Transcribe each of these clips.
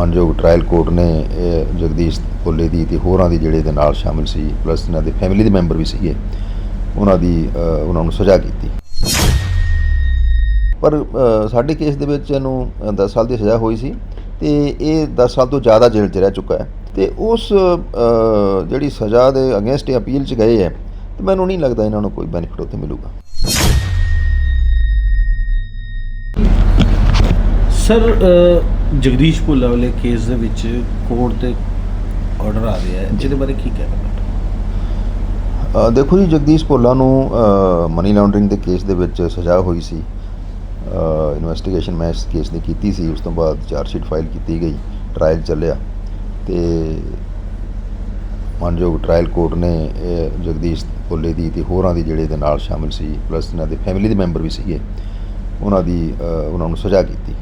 ਮਾਨਯੋਗ trial court ਨੇ ਜਗਦੀਸ਼ ਕੋਲੇ ਦੀ ਤੇ ਹੋਰਾਂ ਦੀ ਜਿਹੜੇ ਦੇ ਨਾਲ ਸ਼ਾਮਿਲ ਸੀ ਪਲੱਸ ਇਹਨਾਂ ਦੇ ਫੈਮਿਲੀ ਦੇ ਮੈਂਬਰ ਵੀ ਸੀਗੇ, ਉਹਨਾਂ ਦੀ ਉਹਨਾਂ ਨੂੰ ਸਜ਼ਾ ਕੀਤੀ। ਪਰ ਸਾਡੇ ਕੇਸ ਦੇ ਵਿੱਚ ਇਹਨੂੰ 10 ਸਾਲ ਦੀ ਸਜ਼ਾ ਹੋਈ ਸੀ ਤੇ ਇਹ 10 ਸਾਲ ਤੋਂ ਜ਼ਿਆਦਾ ਜੇਲ੍ਹ 'ਚ ਰਹਿ ਚੁੱਕਾ ਹੈ। ਤੇ ਉਸ ਜਿਹੜੀ ਸਜ਼ਾ ਦੇ ਅਗੇਂਸਟ ਅਪੀਲ 'ਚ ਗਏ ਹੈ, ਤੇ ਮੈਨੂੰ ਨਹੀਂ ਲੱਗਦਾ ਇਹਨਾਂ ਨੂੰ ਕੋਈ ਬੈਨੀਫਿਟ ਉੱਥੇ ਮਿਲੂਗਾ। ਸਰ ਜਗਦੀਸ਼ ਭੁੱਲਾ ਵਾਲੇ ਕੇਸ ਦੇ ਵਿੱਚ ਕੋਰਟ ਤੇ ਆਰਡਰ ਆ ਰਿਹਾ ਹੈ। ਜਿਹਦੇ ਬਾਰੇ ਕੀ ਕਹਿਣਾ ਦੇਖੋ ਜੀ ਜਗਦੀਸ਼ ਭੋਲਾ ਨੂੰ ਮਨੀ ਲਾਂਡਰਿੰਗ ਦੇ ਕੇਸ ਦੇ ਵਿੱਚ ਸਜ਼ਾ ਹੋਈ ਸੀ। ਇਨਵੈਸਟੀਗੇਸ਼ਨ ਮੈਂ ਇਸ ਕੇਸ ਦੀ ਕੀਤੀ ਸੀ। ਉਸ ਤੋਂ ਬਾਅਦ ਚਾਰਜ ਸ਼ੀਟ ਫਾਈਲ ਕੀਤੀ ਗਈ। ਟ੍ਰਾਇਲ ਚੱਲਿਆ। ਤੇ ਮਾਨਯੋਗ ਟ੍ਰਾਇਲ ਕੋਰਟ ਨੇ ਜਗਦੀਸ਼ ਭੋਲੇ ਦੀ ਤੇ ਹੋਰਾਂ ਦੀ ਜਿਹੜੇ ਦੇ ਨਾਲ ਸ਼ਾਮਿਲ ਸੀ ਪਲੱਸ ਇਹਨਾਂ ਦੇ ਫੈਮਿਲੀ ਦੇ ਮੈਂਬਰ ਵੀ ਸੀਗੇ ਉਹਨਾਂ ਦੀ ਉਹਨਾਂ ਨੂੰ ਸਜ਼ਾ ਕੀਤੀ।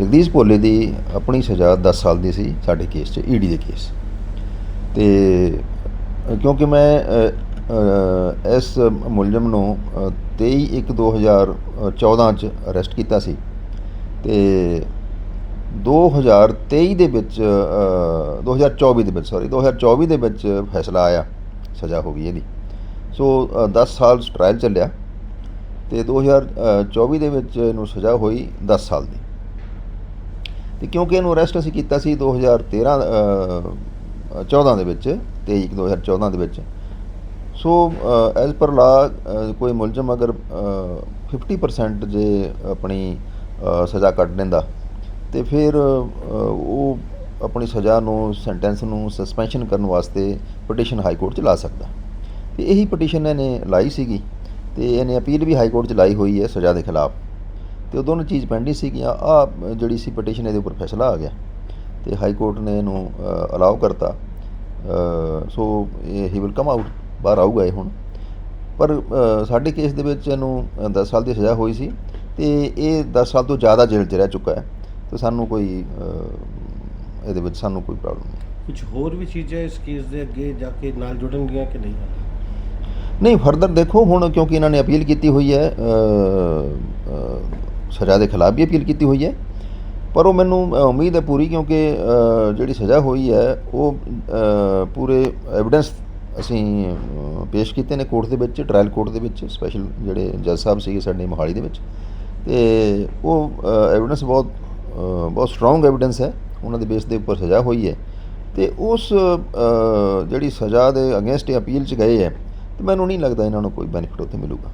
ਜਗਦੀਸ਼ ਭੋਲੇ ਦੀ ਆਪਣੀ ਸਜ਼ਾ 10 ਸਾਲ ਦੀ ਸੀ ਸਾਡੇ ਕੇਸ 'ਚ ਈਡੀ ਦੇ ਕੇਸ। ਤੇ ਕਿਉਂਕਿ ਮੈਂ ਇਸ ਮੁਲਜ਼ਮ ਨੂੰ ਅ, 23 1 2014 ਚ ਅਰੈਸਟ ਕੀਤਾ ਸੀ। ਤੇ 2023 ਦੇ ਵਿੱਚ ਅ, 2024 ਦੇ ਵਿੱਚ ਸੌਰੀ 2024 ਦੇ ਵਿੱਚ ਫੈਸਲਾ ਆਇਆ ਸਜ਼ਾ ਹੋ ਗਈ ਇਹਦੀ। ਸੋ ਅ, 10 ਸਾਲ ਟ੍ਰਾਇਲ ਚੱਲਿਆ। ਤੇ 2024 ਦੇ ਵਿੱਚ ਇਹਨੂੰ ਸਜ਼ਾ ਹੋਈ 10 ਸਾਲ ਦੀ। ਤੇ ਕਿਉਂਕਿ ਇਹਨੂੰ ਅਰੈਸਟ ਅਸੀਂ ਕੀਤਾ ਸੀ 2013 ਅ, 14 ਦੇ ਵਿੱਚ 23 ਇੱਕ 2014 ਦੇ ਵਿੱਚ। ਸੋ ਐਜ਼ ਪਰ ਲਾ ਕੋਈ ਮੁਲਜ਼ਮ ਅਗਰ ਅ, 50% ਜੇ ਆਪਣੀ ਸਜ਼ਾ ਕੱਟ ਲੈਂਦਾ ਤੇ ਫਿਰ ਉਹ ਆਪਣੀ ਸਜ਼ਾ ਨੂੰ ਸੈਂਟੈਂਸ ਨੂੰ ਸਸਪੈਂਸ਼ਨ ਕਰਨ ਵਾਸਤੇ ਪਟੀਸ਼ਨ ਹਾਈ ਕੋਰਟ 'ਚ ਲਾ ਸਕਦਾ। ਤੇ ਇਹੀ ਪਟੀਸ਼ਨ ਇਹਨੇ ਲਾਈ ਸੀਗੀ ਤੇ ਇਹਨੇ ਅਪੀਲ ਵੀ ਹਾਈ ਕੋਰਟ 'ਚ ਲਾਈ ਹੋਈ ਹੈ ਸਜ਼ਾ ਦੇ ਖਿਲਾਫ। ਤੇ ਉਹ ਦੋਨੋਂ ਚੀਜ਼ ਪੈਂਡਿੰਗ ਸੀਗੀਆਂ। ਆ ਜਿਹੜੀ ਸੀ ਪਟੀਸ਼ਨ ਇਹਦੇ ਉੱਪਰ ਫੈਸਲਾ ਆ ਗਿਆ। ਤੇ ਹਾਈ ਕੋਰਟ ਨੇ ਇਹਨੂੰ ਅਲਾਉ ਕਰਤਾ। ਸੋ ਇਹ ਹੀ ਵਿਲ ਕਮ ਆਊਟ ਬਾਹਰ ਆਊਗਾ ਇਹ ਹੁਣ। ਪਰ ਸਾਡੇ ਕੇਸ ਦੇ ਵਿੱਚ ਇਹਨੂੰ 10 ਸਾਲ ਦੀ ਸਜ਼ਾ ਹੋਈ ਸੀ ਤੇ ਇਹ 10 ਸਾਲ ਤੋਂ ਜ਼ਿਆਦਾ ਜੇਲ੍ਹ 'ਚ ਰਹਿ ਚੁੱਕਾ ਹੈ। ਤੇ ਸਾਨੂੰ ਕੋਈ ਇਹਦੇ ਵਿੱਚ ਸਾਨੂੰ ਕੋਈ ਪ੍ਰੋਬਲਮ ਨਹੀਂ। ਕੁਝ ਹੋਰ ਵੀ ਚੀਜ਼ਾਂ ਇਸ ਕੇਸ ਦੇ ਅੱਗੇ ਜਾ ਕੇ ਨਾਲ ਜੁੜਨਗੀਆਂ ਕਿ ਨਹੀਂ? ਨਹੀਂ ਫਰਦਰ ਦੇਖੋ ਹੁਣ ਕਿਉਂਕਿ ਇਹਨਾਂ ਨੇ ਅਪੀਲ ਕੀਤੀ ਹੋਈ ਹੈ ਸਜ਼ਾ ਦੇ ਖਿਲਾਫ ਵੀ ਅਪੀਲ ਕੀਤੀ ਹੋਈ ਹੈ। ਪਰ ਉਹ ਮੈਨੂੰ ਉਮੀਦ ਹੈ ਪੂਰੀ ਕਿਉਂਕਿ ਜਿਹੜੀ ਸਜ਼ਾ ਹੋਈ ਹੈ, ਉਹ ਪੂਰੇ ਐਵੀਡੈਂਸ ਅਸੀਂ ਪੇਸ਼ ਕੀਤੇ ਨੇ ਕੋਰਟ ਦੇ ਵਿੱਚ ਟ੍ਰਾਇਲ ਕੋਰਟ ਦੇ ਵਿੱਚ ਸਪੈਸ਼ਲ ਜਿਹੜੇ ਜੱਜ ਸਾਹਿਬ ਸੀਗੇ ਸਾਡੇ ਮੋਹਾਲੀ ਦੇ ਵਿੱਚ। ਤੇ ਉਹ ਐਵੀਡੈਂਸ ਬਹੁਤ ਬਹੁਤ ਸਟਰੋਂਗ ਐਵੀਡੈਂਸ ਹੈ। ਉਹਨਾਂ ਦੇ ਬੇਸ ਦੇ ਉੱਪਰ ਸਜ਼ਾ ਹੋਈ ਹੈ। ਤੇ ਉਸ ਜਿਹੜੀ ਸਜ਼ਾ ਦੇ ਅਗੇਂਸਟ ਅਪੀਲ ਚ ਗਏ ਹੈ, ਤੇ ਮੈਨੂੰ ਨਹੀਂ ਲੱਗਦਾ ਇਹਨਾਂ ਨੂੰ ਕੋਈ ਬੈਨੀਫਿਟ ਉੱਥੇ ਮਿਲੂਗਾ।